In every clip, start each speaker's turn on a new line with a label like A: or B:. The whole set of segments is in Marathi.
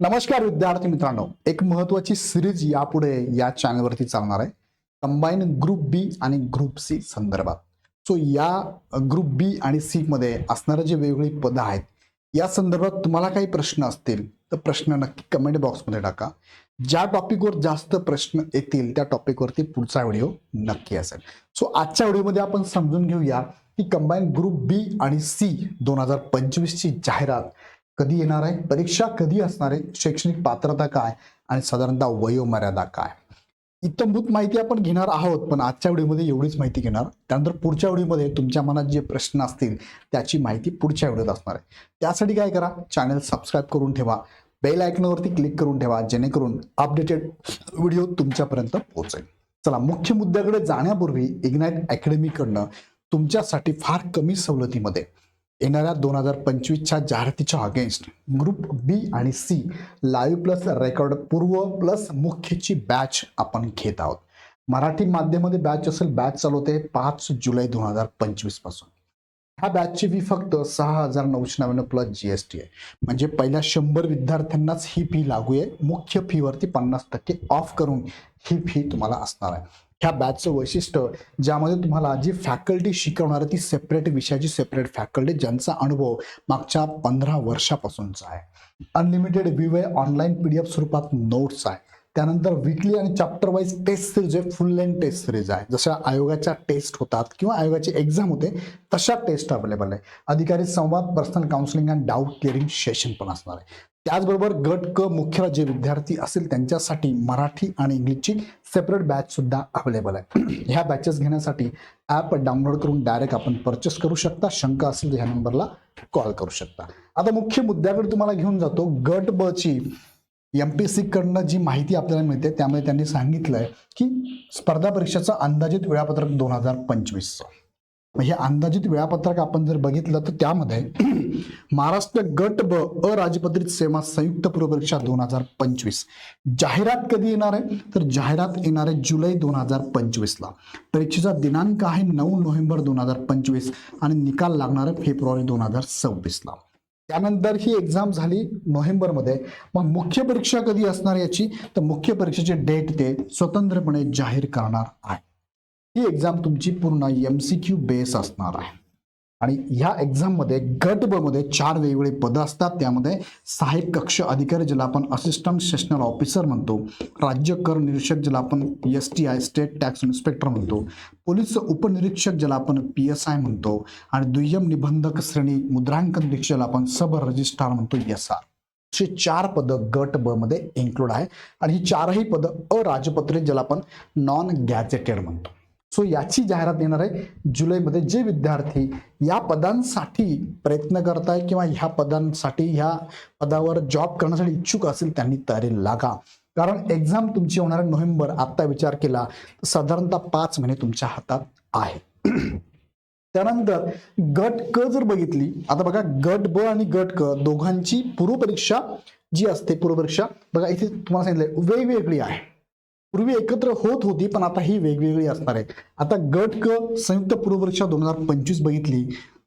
A: नमस्कार विद्यार्थी मित्रांनो. एक महत्वाची सिरीज यापुढे या चॅनलवरती चालणार आहे. कंबाईन ग्रुप बी आणि ग्रुप सी संदर्भात. सो या ग्रुप बी आणि सी मध्ये असणारे जे वेगवेगळी पदं आहेत या संदर्भात तुम्हाला काही प्रश्न असतील तर प्रश्न नक्की कमेंट बॉक्समध्ये टाका. ज्या टॉपिकवर जास्त प्रश्न येतील त्या टॉपिकवरती पुढचा व्हिडिओ नक्की असेल. सो आजच्या व्हिडिओमध्ये आपण समजून घेऊया की कंबाईन ग्रुप बी आणि सी दोन हजार पंचवीसची जाहिरात कधी येणार आहे? परीक्षा कधी असणार आहे? शैक्षणिक पात्रता काय? आणि साधारणतः वयोमर्यादा काय? इतंभूत माहिती आपण घेणार आहोत पण आजच्या व्हिडिओमध्ये एवढीच माहिती घेणार. त्यानंतर पुढच्या व्हिडिओमध्ये तुमच्या मनात जे प्रश्न असतील त्याची माहिती पुढच्या व्हिडिओत असणार आहे. त्यासाठी काय करा? चॅनल सबस्क्राईब करून ठेवा. बेल आयकनवरती क्लिक करून ठेवा जेणेकरून अपडेटेड व्हिडिओ तुमच्यापर्यंत पोहोचेल. चला मुख्य मुद्द्याकडे जाण्यापूर्वी इग्नाईट अकॅडमीकडनं तुमच्यासाठी फार कमी सवलतीमध्ये येणाऱ्या दोन हजार पंचवीसच्या जाहिरातीच्या अगेन्स्ट ग्रुप बी आणि सी लाईव्ह प्लस रेकॉर्ड पूर्व प्लस मुख्यची बॅच आपण घेत आहोत. मराठी माध्यमामध्ये बॅच असेल बॅच चालवते पाच जुलै दोन हजार पंचवीसपासून. ह्या बॅचची फी फक्त सहा हजार नऊशे नव्याण्णव प्लस जी एस टी आहे. म्हणजे पहिल्या शंभर विद्यार्थ्यांनाच ही फी लागू आहे. मुख्य फीवरती पन्नास टक्के ऑफ करून ही फी तुम्हाला असणार आहे. ह्या बॅचचं वैशिष्ट्य ज्यामध्ये तुम्हाला जी फॅकल्टी शिकवणार ती सेपरेट विषयाची सेपरेट फॅकल्टी ज्यांचा अनुभव मागच्या पंधरा वर्षापासूनचा आहे. अनलिमिटेड व्ह्यू आहे ऑनलाईन पी डी एफ स्वरूपात नोट्स आहे. त्यानंतर विकली आणि चॅप्टर वाईज टेस्ट सिरीज आहे फुल लेंथ टेस्ट सिरीज आहे. जशा आयोगाच्या टेस्ट होतात किंवा आयोगाची एक्झाम होते तशा टेस्ट अवेलेबल आहे. अधिकारी संवाद personal counselling and doubt clearing session पण असणार आहे. त्याचबरोबर गट क मुख्य जे विद्यार्थी असतील त्यांच्यासाठी मराठी आणि इंग्लिशची सेपरेट बॅच सुद्धा अवेलेबल आहे. ह्या बॅचेस घेण्यासाठी ॲप डाउनलोड करून डायरेक्ट आपण परचेस करू शकता. शंका असेल तर ह्या नंबरला कॉल करू शकता. आता मुख्य मुद्द्याकडे तुम्हाला घेऊन जातो. गट ब ची एम पी सी कडनं जी माहिती आपल्याला मिळते त्यामध्ये त्यांनी सांगितलं आहे की स्पर्धा परीक्षेचं अंदाजित वेळापत्रक दोन हजार पंचवीसचं हे अंदाजित वेळापत्रक आपण जर बघितलं तर त्यामध्ये महाराष्ट्र गट ब अराजपत्रित सेवा संयुक्त पूर्व परीक्षा दोन हजार पंचवीस. जाहिरात कधी येणार आहे? तर जाहिरात येणार आहे जुलै दोन हजार पंचवीसला. परीक्षेचा दिनांक आहे नऊ नोव्हेंबर दोन हजार पंचवीस आणि निकाल लागणार आहे फेब्रुवारी दोन हजार सव्वीसला. त्यानंतर ही एक्झाम झाली नोव्हेंबरमध्ये. मग मुख्य परीक्षा कधी असणार याची? तर मुख्य परीक्षेची डेट ते स्वतंत्रपणे जाहीर करणार आहे. ही एक्झाम तुमची पूर्ण एम सी क्यू बेस असणार आहे. आणि ह्या एक्झाममध्ये गट ब मध्ये चार वेगवेगळे पदं असतात. त्यामध्ये सहाय्यक कक्ष अधिकारी ज्याला आपण असिस्टंट सेशनल ऑफिसर म्हणतो. राज्य कर निरीक्षक ज्याला आपण S T I state tax inspector म्हणतो. पोलीस उपनिरीक्षक ज्याला आपण पी एस आय म्हणतो. आणि दुय्यम निबंधक श्रेणी मुद्रांकन निरीक्षक ज्याला आपण सब रजिस्ट्रार म्हणतो एस आर अशी चार पदं गट ब मध्ये इन्क्लूड आहे. आणि ही चारही पदं अराजपत्रित ज्याला आपण नॉन गॅजेटेड म्हणतो. सो याची जाहिरात येणार आहे जुलैमध्ये जे विद्यार्थी या पदांसाठी प्रयत्न करताय किंवा ह्या पदांसाठी ह्या पदावर जॉब करण्यासाठी इच्छुक असेल त्यांनी तयारी लागा. कारण एक्झाम तुमची होणार नोव्हेंबर. आता विचार केला तर साधारणतः पाच महिने तुमच्या हातात आहे. त्यानंतर गट क जर बघितली आता बघा गट ब आणि गट क दोघांची पूर्वपरीक्षा जी असते पूर्वपरीक्षा बघा इथे तुम्हाला सांगितलंय वेगवेगळी आहे. पूर्वी एकत्र होत होती पण आता ही वेगवेगळी असणार आहे. आता गट क संयुक्त पूर्वपरीक्षा दोन हजार पंचवीस बघितली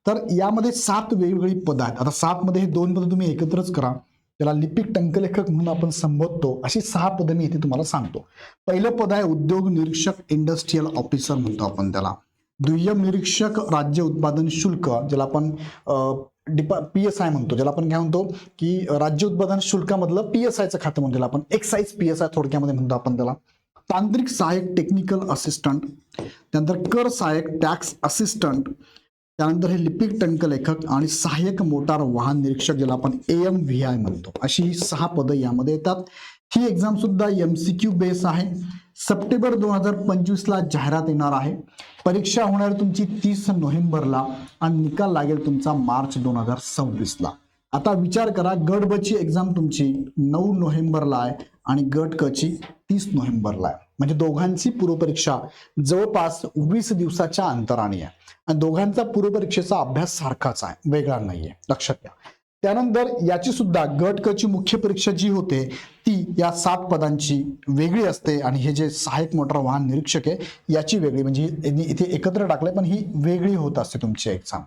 A: तर यामध्ये सात वेगवेगळी पदं आहेत. आता सात मध्ये हे दोन पदं तुम्ही एकत्रच करा. त्याला लिपिक टंकलेखक म्हणून आपण संबोधतो. अशी सहा पदं मी इथे तुम्हाला सांगतो. पहिलं पद आहे उद्योग निरीक्षक इंडस्ट्रीयल ऑफिसर म्हणतो आपण त्याला. दुय्यम निरीक्षक राज्य उत्पादन शुल्क ज्याला आपण डिपा पी एस आय म्हणतो ज्याला आपण काय म्हणतो की राज्य उत्पादन शुल्कामधलं पी एस आयचं खातं म्हणतो आपण. एक्साईज पी एस आय थोडक्यामध्ये म्हणतो आपण त्याला. तांत्रिक सहाय्यक टेक्निकल असिस्टंट त्यानंतर कर सहाय्यक टॅक्स असिस्टंट त्यानंतर हे लिपिक टंकलेखक आणि सहाय्यक मोटार वाहन निरीक्षक ज्याला आपण ए एम व्ही आय म्हणतो. अशी ही सहा पदं यामध्ये येतात. ही एक्झाम सुद्धा एम सी क्यू बेस आहे. सप्टेंबर दोन हजार पंचवीसला जाहिरात येणार आहे. परीक्षा होणार तुमची तीस नोव्हेंबरला आणि निकाल लागेल तुमचा मार्च दोन हजार सव्वीसला. आता विचार करा गट ब ची एक्झाम तुमची नऊ नोव्हेंबरला आहे आणि गट क ची तीस नोव्हेंबरला आहे. म्हणजे दोघांची पूर्वपरीक्षा जवळपास वीस दिवसाच्या अंतराने आहे. आणि दोघांचा पूर्वपरीक्षेचा अभ्यास सारखाच आहे वेगळा नाहीये. लक्षात घ्या. त्यानंतर याची सुद्धा गट क ची मुख्य परीक्षा जी होते ती या सात पदांची वेगळी असते आणि हे जे सहाय्यक मोटार वाहन निरीक्षक आहे याची वेगळी. म्हणजे यांनी इथे एकत्र टाकलंय पण ही वेगळी होत असते तुमची एक्झाम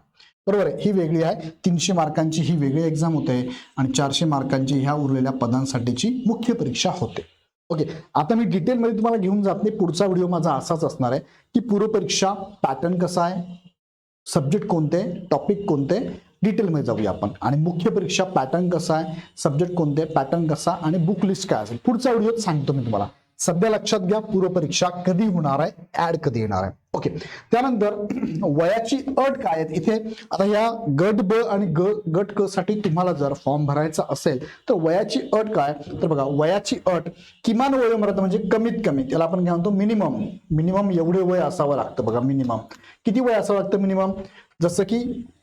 A: बरोबर आहे? ही वेगळी आहे. तीनशे मार्कांची ही वेगळी एक्झाम होते आणि चारशे मार्कांची ह्या उरलेल्या पदांसाठीची मुख्य परीक्षा होते. ओके. आता मी डिटेलमध्ये तुम्हाला घेऊन जात नाही. पुढचा व्हिडिओ माझा असाच असणार आहे की पूर्वपरीक्षा पॅटर्न कसा आहे सब्जेक्ट कोणते टॉपिक कोणते डिटेलमध्ये जाऊया आपण. आणि मुख्य परीक्षा पॅटर्न कसा आहे? सब्जेक्ट कोणते पॅटर्न कसा? आणि बुक लिस्ट काय असेल? पुढचा व्हिडिओत सांगतो मी तुम्हाला. सध्या लक्षात घ्या पूर्वपरीक्षा कधी होणार आहे? ऍड कधी येणार आहे? ओके त्यानंतर वयाची अट काय आहेत? इथे आता या गट ब आणि ग गट क साठी तुम्हाला जर फॉर्म भरायचा असेल तर वयाची अट काय? तर बघा वयाची अट किमान वयोमर्यादा म्हणजे कमीत कमी त्याला आपण काय म्हणतो? मिनिमम. मिनिमम एवढे वय असावं लागतं बघा मिनिमम. किती वय असावं लागतं मिनिमम? जसं की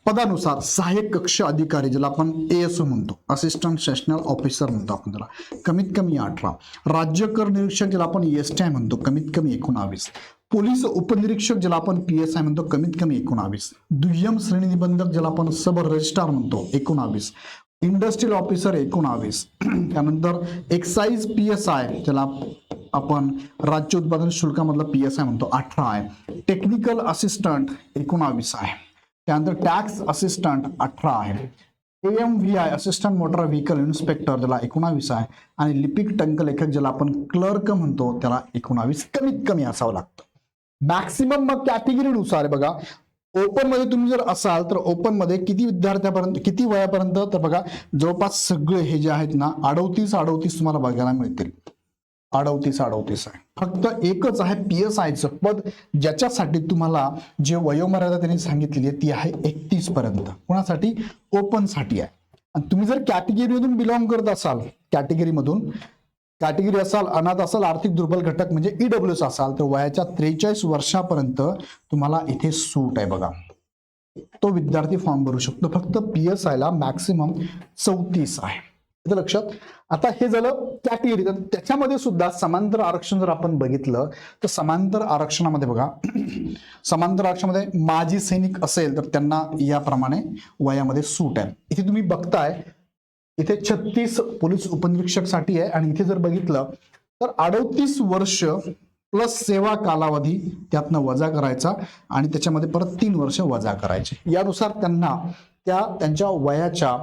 A: पदानुसार सहाय्यक कक्ष अधिकारी ज्याला आपण एएसओ म्हणतो असिस्टंट सेशनल ऑफिसर म्हणतो आपण त्याला. कमीत कमी अठरा. राज्य कर निरीक्षक ज्याला आपण एस टी आय म्हणतो कमीत कमी एकोणावीस. पोलीस उपनिरीक्षक ज्याला आपण पी एस आय म्हणतो कमीत कमी एकोणावीस. दुय्यम श्रेणी निबंधक ज्याला आपण सब रजिस्ट्रार म्हणतो एकोणावीस. इंडस्ट्रियल ऑफिसर एकोणावीस. त्यानंतर एक्साईज पी एस आय ज्याला आपण राज्य उत्पादन शुल्कामधला पी एस आय म्हणतो अठरा आहे. टेक्निकल असिस्टंट एकोणावीस आहे. त्यानंतर टॅक्स असिस्टंट अठरा आहे. M V I assistant motor vehicle inspector ज्याला एकोणावीस आहे. आणि लिपिक टंकलेखक ज्याला आपण क्लर्क म्हणतो त्याला एकोणावीस कमीत कमी असावं लागतं. मॅक्सिमम मग कॅटेगरीनुसार आहे बघा ओपनमध्ये तुम्ही जर असाल तर ओपनमध्ये किती विद्यार्थ्यापर्यंत किती वयापर्यंत तर बघा जवळपास सगळे हे जे आहेत ना अडवतीस अडवतीस तुम्हाला बघायला मिळतील. अडवतीस अडवतीस आहे. फक्त एकच आहे पी एस आयचं पद ज्याच्यासाठी तुम्हाला जे वयोमर्यादा त्यांनी सांगितलेली आहे ती आहे एकतीस पर्यंत. कोणासाठी? ओपनसाठी आहे. आणि तुम्ही जर कॅटेगरीमधून बिलॉंग करत असाल कॅटेगरीमधून कॅटेगरी असाल अनाथ असाल आर्थिक दुर्बल घटक म्हणजे ईडब्ल्यू एस असाल तर वयाच्या त्रेचाळीस वर्षापर्यंत तुम्हाला इथे सूट आहे बघा. तो विद्यार्थी फॉर्म भरू शकतो. फक्त पी एस आयला मॅक्सिमम चौतीस आहे. इथं लक्षात. आता हे झालं कॅटेगरी तर त्याच्यामध्ये सुद्धा समांतर आरक्षण जर आपण बघितलं तर समांतर आरक्षणामध्ये बघा समांतर आरक्षणामध्ये माजी सैनिक असेल तर त्यांना याप्रमाणे वयामध्ये सूट आहे. इथे तुम्ही बघताय इथे छत्तीस पोलीस उपनिरीक्षकसाठी आहे आणि इथे जर बघितलं तर अडोतीस वर्ष प्लस सेवा कालावधी त्यातनं वजा करायचा आणि त्याच्यामध्ये परत तीन वर्ष वजा करायचे. यानुसार त्यांना त्या त्यांच्या वयाच्या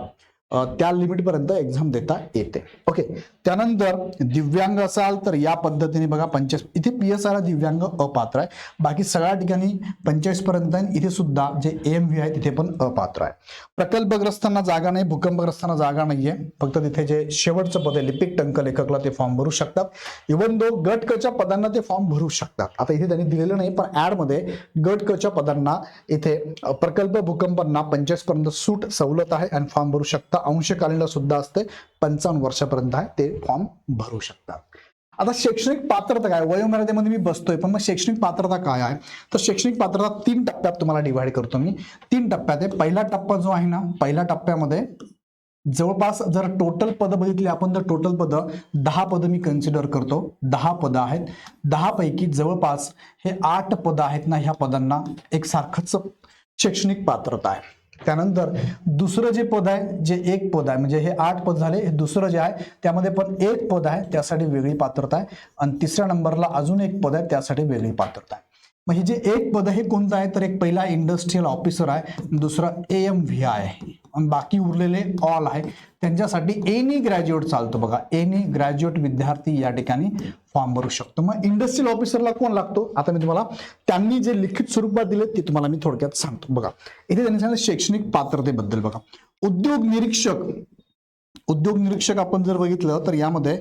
A: त्या लिमिटपर्यंत एक्झाम देता येते. ओके? त्यानंतर दिव्यांग असाल तर या पद्धतीने बघा पंचाळीस इथे पी एस आयला दिव्यांग अपात्र आहे. बाकी सगळ्या ठिकाणी पंचेचाळीस पर्यंत आहे. इथे सुद्धा जे एम व्ही आहे तिथे पण अपात्र आहे. प्रकल्पग्रस्तांना जागा नाही भूकंपग्रस्तांना जागा नाहीये. फक्त तिथे जे शेवटचं पद आहे लिपिक टंक लेखकला ते फॉर्म भरू शकतात. इव्हन दो गट कच्या पदांना ते फॉर्म भरू शकतात. आता इथे त्यांनी दिलेलं नाही पण ॲडमध्ये गट कच्या पदांना इथे प्रकल्प भूकंपांना पंचेचाळीस पर्यंत सूट सवलत आहे आणि फॉर्म भरू शकता. अंशकालीनला सुद्धा असते पंचावन्न वर्षापर्यंत आहे. ते फॉर्म भरू शकतात आता शैक्षणिक पात्रता काय? वयोमर्यादेमध्ये मी बसतोय पण मग शैक्षणिक पात्रता काय आहे? तर शैक्षणिक पात्रता तीन टप्प्यात तुम्हाला डिवाइड करतो मी. तीन टप्प्यात आहे. पहिला टप्पा जो आहे ना पहिल्या टप्प्यामध्ये जवळपास जर टोटल पद बघितली आपण तर टोटल पद दहा पद मी कन्सिडर करतो. दहा पद आहेत. दहा पैकी जवळपास हे आठ पद आहेत ना ह्या पदांना एकसारखंच शैक्षणिक पात्रता आहे. त्यानंतर दुसरं जे पद आहे जे एक पद आहे म्हणजे हे आठ पद झाले हे दुसरं जे आहे त्यामध्ये पण एक पद आहे त्यासाठी वेगळी पात्रता आहे. आणि तिसऱ्या नंबरला अजून एक पद आहे त्यासाठी वेगळी पात्रता आहे. मग हे जे एक पद हे कोणतं आहे? तर एक पहिला इंडस्ट्रियल ऑफिसर आहे दुसरा ए एम व्ही आय आहे. बाकी उरलेले ऑल आहे. त्यांच्यासाठी एनी ग्रॅज्युएट चालतो बघा. एनी ग्रॅज्युएट विद्यार्थी या ठिकाणी फॉर्म भरू शकतो. मग इंडस्ट्रियल ऑफिसरला कोण लागतो? आता मी तुम्हाला त्यांनी जे लिखित स्वरूपात दिले ते तुम्हाला मी थोडक्यात सांगतो. बघा इथे त्यांनी सांगितलं शैक्षणिक पात्रतेबद्दल बघा. उद्योग निरीक्षक उद्योग निरीक्षक आपण जर बघितलं तर यामध्ये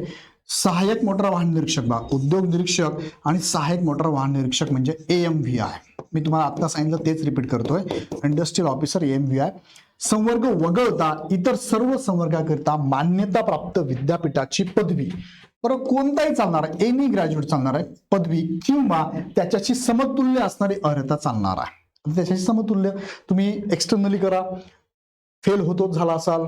A: सहाय्यक मोटर वाहन निरीक्षक बा उद्योग निरीक्षक आणि सहाय्यक मोटर वाहन निरीक्षक म्हणजे ए एम व्ही आय मी तुम्हाला आता सांगितलं तेच रिपीट करतोय. Industrial officer M V I संवर्ग वगळता इतर सर्व संवर्गाकरिता मान्यता प्राप्त विद्यापीठाची पदवी. बरं कोणताही चालणार आहे एनी ग्रॅज्युएट चालणार आहे पदवी किंवा त्याच्याशी समतुल्य असणारी अर्हता चालणार आहे. त्याच्याशी समतुल्य तुम्ही एक्सटर्नली करा. फेल होतो झाला असाल.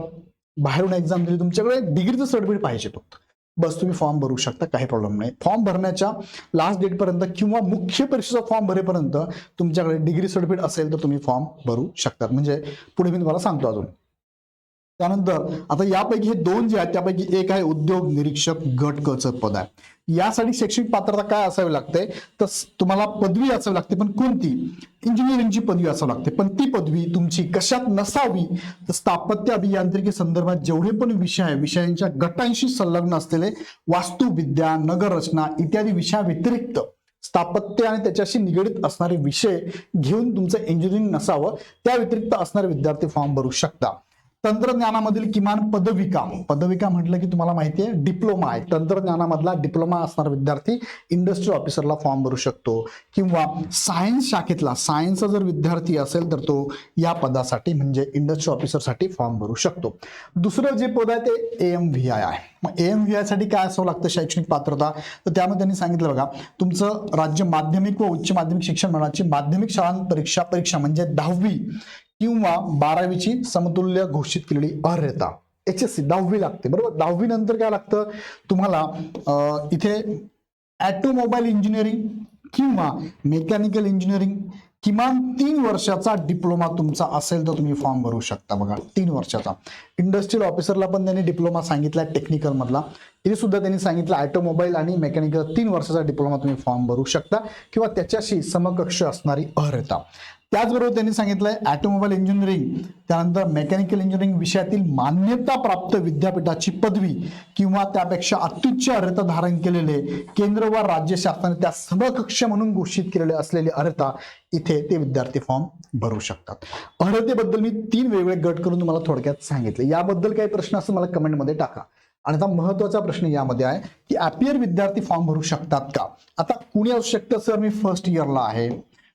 A: बाहेरून एक्झाम दिली तुमच्याकडे डिग्रीचं सर्टिफिकेट पाहिजे फक्त बस तुम्ही फॉर्म भरू शकता काही प्रॉब्लेम नाही. फॉर्म भरण्याच्या लास्ट डेटपर्यंत किंवा मुख्य परीक्षेचा फॉर्म भरेपर्यंत तुमच्याकडे डिग्री सर्टिफिकेट असेल तर तुम्ही फॉर्म भरू शकता. म्हणजे पुढे मी तुम्हाला सांगतो अजून. त्यानंतर आता यापैकी हे दोन जे आहेत त्यापैकी एक आहे उद्योग निरीक्षक गट कचं पद आहे. यासाठी शैक्षणिक पात्रता काय असावी लागते? तर तुम्हाला पदवी असावी लागते पण कोणती? इंजिनिअरिंगची पदवी असावी लागते. पण ती पदवी तुमची कशात नसावी? तर स्थापत्य अभियांत्रिकी संदर्भात जेवढे पण विषय आहे विषयांच्या गटांशी संलग्न असलेले वास्तुविद्या नगररचना इत्यादी विषया व्यतिरिक्त स्थापत्य आणि त्याच्याशी निगडीत असणारे विषय घेऊन तुमचं इंजिनिअरिंग नसावं त्या व्यतिरिक्त असणारे विद्यार्थी फॉर्म भरू शकता. तंत्रज्ञानामधील किमान पदविका पदविका म्हटलं की तुम्हाला माहिती आहे डिप्लोमा आहे. तंत्रज्ञानामधला डिप्लोमा असणारा विद्यार्थी इंडस्ट्री ऑफिसरला फॉर्म भरू शकतो. किंवा सायन्स शाखेतला सायन्सचा जर विद्यार्थी असेल तर तो या पदासाठी म्हणजे इंडस्ट्री ऑफिसरसाठी फॉर्म भरू शकतो. दुसरं जे पद आहे ते ए एम व्ही आय आहे. मग ए एम व्ही आयसाठी काय असावं लागतं शैक्षणिक पात्रता? तर त्यामध्ये त्यांनी सांगितलं बघा तुमचं राज्य माध्यमिक व उच्च माध्यमिक शिक्षण मंडळाची माध्यमिक शाळां परीक्षा परीक्षा म्हणजे दहावी. किंवा बारावीची समतुल्य घोषित केलेली अर्हता. एच एस सी दहावी लागते बरोबर? दहावी नंतर काय लागतं? तुम्हाला इथे ॲटोमोबाईल इंजिनिअरिंग किंवा मेकॅनिकल इंजिनिअरिंग किमान तीन वर्षाचा डिप्लोमा तुमचा असेल तर तुम्ही फॉर्म भरू शकता बघा तीन वर्षाचा. इंडस्ट्रियल ऑफिसरला पण त्यांनी डिप्लोमा सांगितला टेक्निकल मधला. इथे सुद्धा त्यांनी सांगितलं ऑटोमोबाईल आणि मेकॅनिकल तीन वर्षाचा डिप्लोमा तुम्ही फॉर्म भरू शकता किंवा त्याच्याशी समकक्ष असणारी अर्हता. त्याचबरोबर त्यांनी सांगितलंय ऑटोमोबाईल इंजिनिअरिंग त्यानंतर मेकॅनिकल इंजिनिअरिंग विषयातील मान्यताप्राप्त विद्यापीठाची पदवी किंवा त्यापेक्षा अत्युच्च अर्हता धारण केलेले केंद्र व राज्य शासनाने त्या समकक्ष म्हणून घोषित केलेले असलेली अर्हता इथे ते विद्यार्थी फॉर्म भरू शकतात. अर्हतेबद्दल मी तीन वेगवेगळे गट करून तुम्हाला थोडक्यात सांगितले. याबद्दल काही प्रश्न असं मला कमेंटमध्ये टाका. आणि आता महत्त्वाचा प्रश्न यामध्ये आहे की ॲपियर विद्यार्थी फॉर्म भरू शकतात का? आता कुणी असू शकतं सर? मी फर्स्ट इयरला आहे.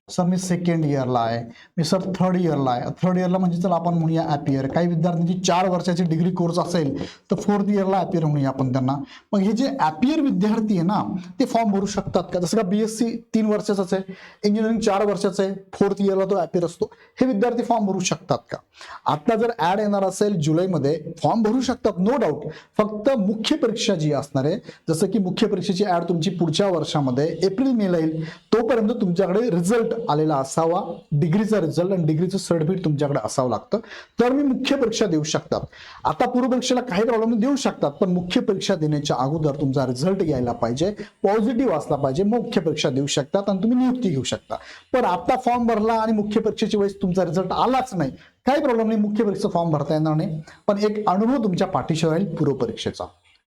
A: सर मी सेकंड इयरला आहे. मी सर थर्ड इयरला आहे. थर्ड इयरला म्हणजे चला आपण म्हणूया ॲपियर काही विद्यार्थ्यांची चार वर्षाची डिग्री कोर्स असेल तर फोर्थ इयरला ॲपियर म्हणूया आपण त्यांना. मग हे जे ॲपियर विद्यार्थी आहे ना ते फॉर्म भरू शकतात का? जसं का बी एस सी तीन वर्षाचाच आहे. इंजिनिअरिंग चार वर्षाचं आहे. फोर्थ इयरला तो ॲपियर असतो. हे विद्यार्थी फॉर्म भरू शकतात का? आता जर ॲड येणार असेल जुलैमध्ये फॉर्म भरू शकतात नो डाऊट फक्त मुख्य परीक्षा जी असणार आहे जसं की मुख्य परीक्षेची ॲड तुमची पुढच्या वर्षामध्ये एप्रिल मेला येईल. तोपर्यंत तुमच्याकडे रिझल्ट आलेला असावा. डिग्रीचा रिझल्ट आणि डिग्रीचं सर्टिफिकेट तुमच्याकडे असावं लागतं. तर मी मुख्य परीक्षा देऊ शकतात. आता पूर्व परीक्षेला काही प्रॉब्लेम देऊ शकतात. पण मुख्य परीक्षा देण्याच्या अगोदर तुमचा रिझल्ट यायला पाहिजे. पॉझिटिव्ह असला पाहिजे मुख्य परीक्षा देऊ शकतात आणि तुम्ही नियुक्ती घेऊ शकता. पण आता फॉर्म भरला आणि मुख्य परीक्षेच्या वेळेस तुमचा रिझल्ट आलाच नाही. काही प्रॉब्लेम नाही मुख्य परीक्षा फॉर्म भरता येणार नाही. पण एक अनुभव तुमच्या पाठीशी राहील पूर्व परीक्षेचा.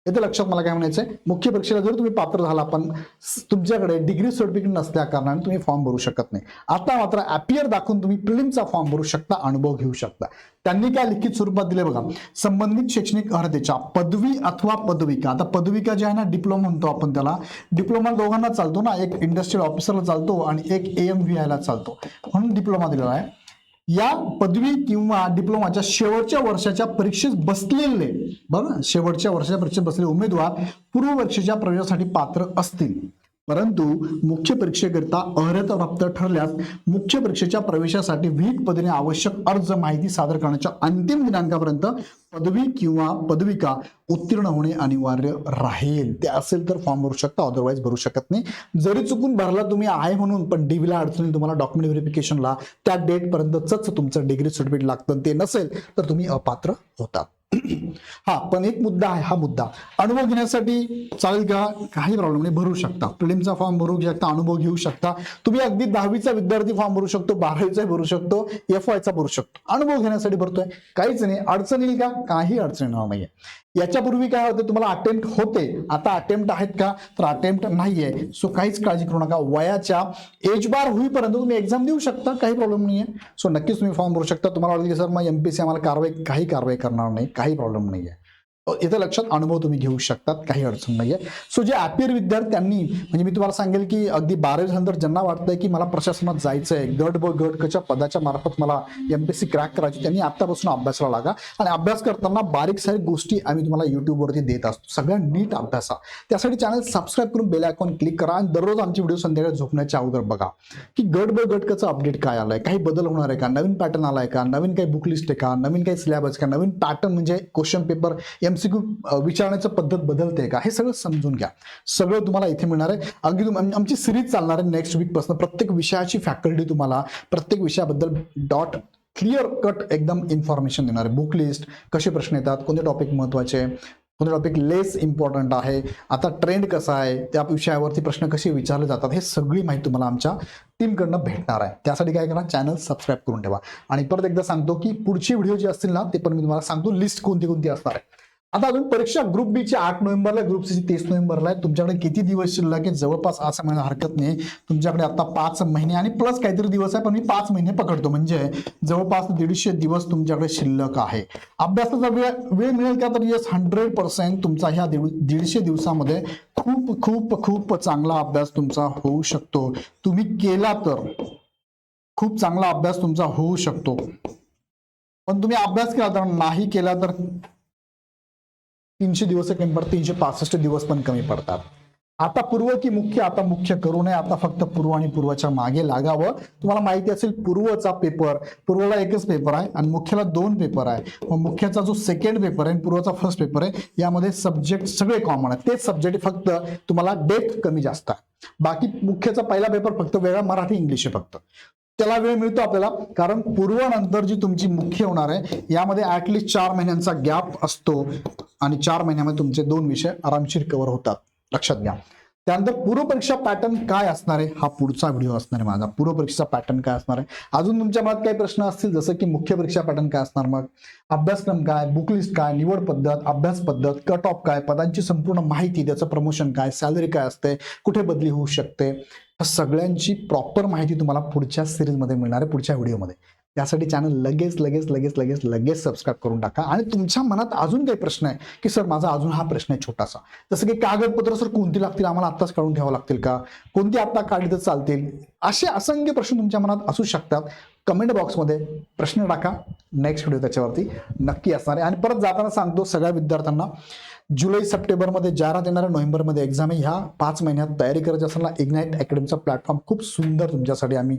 A: येथे लक्षात मला काय म्हणायचं आहे मुख्य परीक्षेला जर तुम्ही पात्र झाला पण तुमच्याकडे डिग्री सर्टिफिकेट नसल्या कारणाने तुम्ही फॉर्म भरू शकत नाही. आता मात्र ॲपियर दाखवून तुम्ही प्रिलिमचा फॉर्म भरू शकता अनुभव घेऊ शकता. त्यांनी काय लिखित स्वरूपात दिले बघा. संबंधित शैक्षणिक अर्हतेच्या पदवी अथवा पदविका. आता पदविका जे आहे ना डिप्लोमा म्हणतो आपण त्याला. डिप्लोमा दोघांना चालतो ना. एक इंडस्ट्रियल ऑफिसरला चालतो आणि एक ए एम व्ही आयला चालतो. म्हणून डिप्लोमा दिलेला आहे. या पदवी किंवा डिप्लोमाच्या शेवटच्या वर्षाच्या परीक्षेत बसलेले बरं शेवटच्या वर्षाच्या परीक्षेत बसलेले उमेदवार पूर्व परीक्षेच्या प्रवेशासाठी पात्र असतील. परंतु मुख्य परीक्षेकरिता अर्हता प्राप्त ठरल्यास मुख्य परीक्षेच्या प्रवेशासाठी विहित पदवीने आवश्यक अर्ज माहिती सादर करण्याच्या अंतिम दिनांकापर्यंत पदवी किंवा पदविका उत्तीर्ण होणे अनिवार्य राहील. ते असेल तर फॉर्म भरू शकता अदरवाईज भरू शकत नाही. जरी चुकून भरला तुम्ही आहे म्हणून पण डीव्हीला अडचणी तुम्हाला डॉक्युमेंट व्हेरिफिकेशनला त्या डेट पर्यंतच तुमचं डिग्री सर्टिफिकेट लागतं ते नसेल तर तुम्ही अपात्र होतात. हा पण एक मुद्दा आहे हा मुद्दा. अनुभव घेण्यासाठी चालेल का काही प्रॉब्लेम नाही भरू शकता. प्रिलिमचा फॉर्म भरू शकता अनुभव घेऊ शकता. तुम्ही अगदी दहावीचा विद्यार्थी फॉर्म भरू शकतो बारावीचा भरू शकतो एफ वायचा भरू शकतो. अनुभव घेण्यासाठी भरतोय. काहीच नाही. अडचण येईल का? काही अडचण येणार नाहीये. याच्यापूर्वी काय होतं? तुम्हाला अटेम्प्ट होते. आता अटेम्प्ट आहेत का? तर अटेम्प्ट नाहीये. सो काहीच काळजी करू नका. वयाच्या एज बार होईपर्यंत तुम्ही एक्झाम देऊ शकता. काही प्रॉब्लेम नाहीये. सो नक्कीच तुम्ही फॉर्म भरू शकता. तुम्हाला वाटतं की सर मग एमपीसी आम्हाला कारवाई काही कारवाई करणार नाही. काही प्रॉब्लेम नाहीये. आहे इथं लक्षात अनुभव तुम्ही घेऊ शकतात काही अडचण नाहीये. सो जे ॲपियर विद्यार्थ्यांनी म्हणजे मी तुम्हाला सांगेल की अगदी बारावी ज्यांना वाटतंय की मला प्रशासनात जायचंय गट ब गट कच्या पदाच्या मार्फत मला एमपीएससी क्रॅक करायची त्यांनी आतापासून अभ्यासाला लागा. आणि अभ्यास करताना बारीक सारीक गोष्टी आम्ही तुम्हाला यूट्यूबवरती देत असतो. सगळ्या नीट अभ्यासा. त्यासाठी चॅनल सबस्क्राईब करून बेल आयकॉन क्लिक करा आणि दररोज आमचे व्हिडिओ संध्याकाळी झोपण्याच्या अगोदर बघा. की गट ब गट कचं अपडेट काय आलंय काही बदल होणार आहे का? नवीन पॅटर्न आलाय का? नवीन काही बुक लिस्ट आहे का? नवीन काही सिलेबस का? नवीन पॅटर्न म्हणजे क्वेश्चन पेपर एमसीक्यू विचारण्याचं पद्धत बदलते का? हे सगळं समजून घ्या. सगळं तुम्हाला इथे मिळणार आहे. अगदी आमची सिरीज चालणार आहे नेक्स्ट वीकपासून प्रत्येक विषयाची फॅकल्टी तुम्हाला प्रत्येक विषयाबद्दल डॉट क्लिअर कट एकदम इन्फॉर्मेशन देणार आहे. बुक लिस्ट कसे प्रश्न येतात कोणते टॉपिक महत्त्वाचे कोणते टॉपिक लेस इम्पॉर्टंट आहे आता ट्रेंड कसा आहे त्या विषयावरती प्रश्न कसे विचारले जातात हे सगळी माहिती तुम्हाला आमच्या टीमकडनं भेटणार आहे. त्यासाठी काय करा चॅनल सबस्क्राईब करून ठेवा. आणि परत एकदा सांगतो की पुढची व्हिडिओ जी असतील ना ते पण मी तुम्हाला सांगतो लिस्ट कोणती कोणती असणार आहे. आता अजून परीक्षा ग्रुप बी ची आठ नोव्हेंबरला ग्रुप सी तेवीस तीस नोव्हेंबरला आहे. तुमच्याकडे किती दिवस शिल्लक आहे? जवळपास असं म्हणायला हरकत नाही. तुमच्याकडे आता पाच महिने आणि प्लस काहीतरी दिवस आहे पण मी पाच महिने पकडतो. म्हणजे जवळपास दीडशे दिवस तुमच्याकडे शिल्लक आहे. अभ्यासाचा वेळ वेळ मिळेल का? तर येस हंड्रेड पर्सेंट तुमचा ह्या दीडशे दिवसामध्ये खूप खूप खूप चांगला अभ्यास तुमचा होऊ शकतो. तुम्ही केला तर खूप चांगला अभ्यास तुमचा होऊ शकतो. पण तुम्ही अभ्यास केला तर नाही केला तर तीनशे दिवस कमी पडतात तीनशे पासष्ट दिवस पण कमी पडतात. आता पूर्व की मुख्य आता मुख्य करू नये आता फक्त पूर्व आणि पूर्वच्या मागे लागावं. तुम्हाला माहिती असेल पूर्वचा पेपर पूर्वला एकच पेपर आहे आणि मुख्यला दोन पेपर आहे. मग मुख्याचा जो सेकंड पेपर आहे पूर्वचा फर्स्ट पेपर आहे यामध्ये सब्जेक्ट सगळे कॉमन आहेत. तेच सब्जेक्ट फक्त तुम्हाला डेप्थ कमी जास्त आहे. बाकी मुख्याचा पहिला पेपर फक्त वेगळा मराठी इंग्लिश आहे फक्त. त्याला वेळ मिळतो आपल्याला. कारण पूर्वानंतर जी तुमची मुख्य होणार आहे यामध्ये ऍटलिस्ट चार महिन्यांचा गॅप असतो आणि चार महिन्यामध्ये तुमचे दोन विषय आरामशीर कव्हर होतात. लक्षात घ्या. त्यानंतर पूर्वपरीक्षा पॅटर्न काय असणार आहे? हा पुढचा व्हिडिओ असणार आहे माझा. पूर्वपरीक्षा पॅटर्न काय असणार आहे? अजून तुमच्या मनात काही प्रश्न असतील जसं की मुख्य परीक्षा पॅटर्न काय असणार मग? अभ्यासक्रम काय? बुक लिस्ट काय? निवड पद्धत अभ्यास पद्धत कट ऑफ काय? पदांची संपूर्ण माहिती त्याचं प्रमोशन काय? सॅलरी काय असते? कुठे बदली होऊ शकते? सगळ्यांची प्रॉपर माहिती तुम्हाला पुढच्या सिरीजमध्ये मिळणार आहे पुढच्या व्हिडिओमध्ये त्यासाठी चॅनल लगेच लगेच लगेच लगेच लगेच सबस्क्राईब करून टाका. आणि तुमच्या मनात अजून काही प्रश्न आहे की सर माझा अजून हा प्रश्न आहे छोटासा. जसं की कागदपत्र सर कोणती लागतील? आम्हाला आत्ताच काढून ठेवावं लागतील का? कोणती आत्ता काढली तर चालतील? असे असंख्य प्रश्न तुमच्या मनात असू शकतात. कमेंट बॉक्समध्ये प्रश्न टाका. नेक्स्ट व्हिडिओ त्याच्यावरती नक्की असणार आहे. आणि परत जाताना सांगतो सगळ्या विद्यार्थ्यांना जुलै सप्टेंबरमध्ये जाहिरात येणार आहे नोव्हेंबरमध्ये एक्झाम आहे. ह्या पाच महिन्यात तयारी करत असताना इग्नाईट अकॅडमीचा प्लॅटफॉर्म खूप सुंदर तुमच्यासाठी आम्ही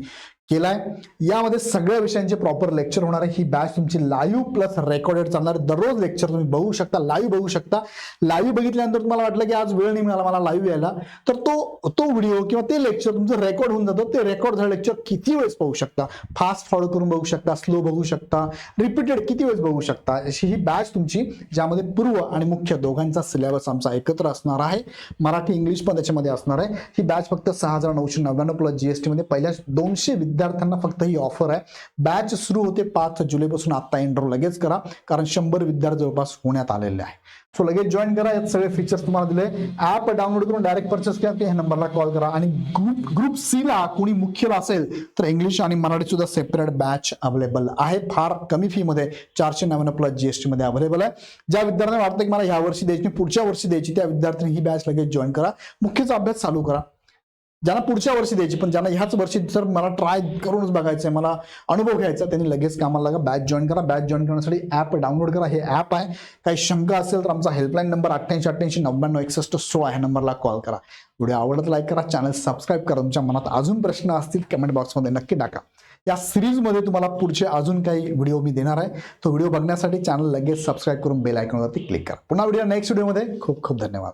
A: केलाय. यामध्ये सगळ्या विषयांचे प्रॉपर लेक्चर होणार आहे. ही बॅच तुमची लाईव्ह प्लस रेकॉर्डेड चालणार दररोज लेक्चर तुम्ही बघू शकता लाईव्ह बघू शकता. लाईव्ह बघितल्यानंतर तुम्हाला वाटलं की आज वेळ नाही मिळाला मला लाईव्ह यायला. तर तो तो व्हिडिओ किंवा ते लेक्चर तुमचं रेकॉर्ड होऊन जातं. ते रेकॉर्ड झालं लेक्चर किती वेळेस पाहू शकता? फास्ट फॉलो करून बघू शकता स्लो बघू शकता रिपीटेड किती वेळेस बघू शकता? अशी ही बॅच तुमची ज्यामध्ये पूर्व आणि मुख्य दोघांचा सिलेबस आमचा एकत्र असणार आहे. मराठी इंग्लिश पण त्याच्यामध्ये असणार आहे. ही बॅच फक्त सहा हजार नऊशे नव्याण्णव प्लस जीएसटीमध्ये पहिल्या दोनशे विद्यार्थ्यांना फक्त ही ऑफर आहे. बॅच सुरू होते पाच जुलैपासून आता एनरोल लगेच करा कारण शंभर विद्यार्थी जवळपास होण्यात आलेले आहे. सो लगेच जॉईन करा यात सगळे फीचर्स तुम्हाला दिले. ऍप डाउनलोड करून डायरेक्ट परचेस करा ह्या नंबरला कॉल करा. आणि ग्रुप ग्रुप सी ला कोणी मुख्यला असेल तर इंग्लिश आणि मराठी सुद्धा सेपरेट बॅच अवेलेबल आहे फार कमी फी मध्ये चारशे नव्याण्णव प्लस जीएसटी मध्ये अवेलेबल आहे. ज्या विद्यार्थ्यांना वाटतं की मला ह्या वर्षी द्यायची पुढच्या वर्षी द्यायची त्या विद्यार्थ्यांनी ही बॅच लगेच जॉईन करा. मुख्यचा अभ्यास चालू करा. ज्यांना पुढच्या वर्षी द्यायची पण ज्यांना ह्याच वर्षी जर मला ट्राय करूनच बघायचं आहे मला अनुभव घ्यायचा त्यांनी लगेच कामाला लागा बॅच जॉईन करा बॅच जॉईन करण्यासाठी ॲप डाउनलोड करा. हे ॲप आहे. काही शंका असेल तर आमचा हेल्पलाईन नंबर अठ्ठ्याऐंशी अठ्ठ्याऐंशी नव्याण्णव एकसष्ट सोळा ह्या नंबरला कॉल करा. व्हिडिओ आवडत लाईक करा चॅनल सबस्क्राईब करा. तुमच्या मनात अजून प्रश्न असतील कमेंट बॉक्समध्ये नक्की टाका. या सिरीजमध्ये तुम्हाला पुढचे अजून काही व्हिडिओ मी देणार आहे. तो व्हिडिओ बघण्यासाठी चॅनल लगेच सबस्क्राईब करून बेल आयकॉनवरती क्लिक करा. पुन्हा व्हिडिओ नेक्स्ट व्हिडिओमध्ये खूप खूप धन्यवाद.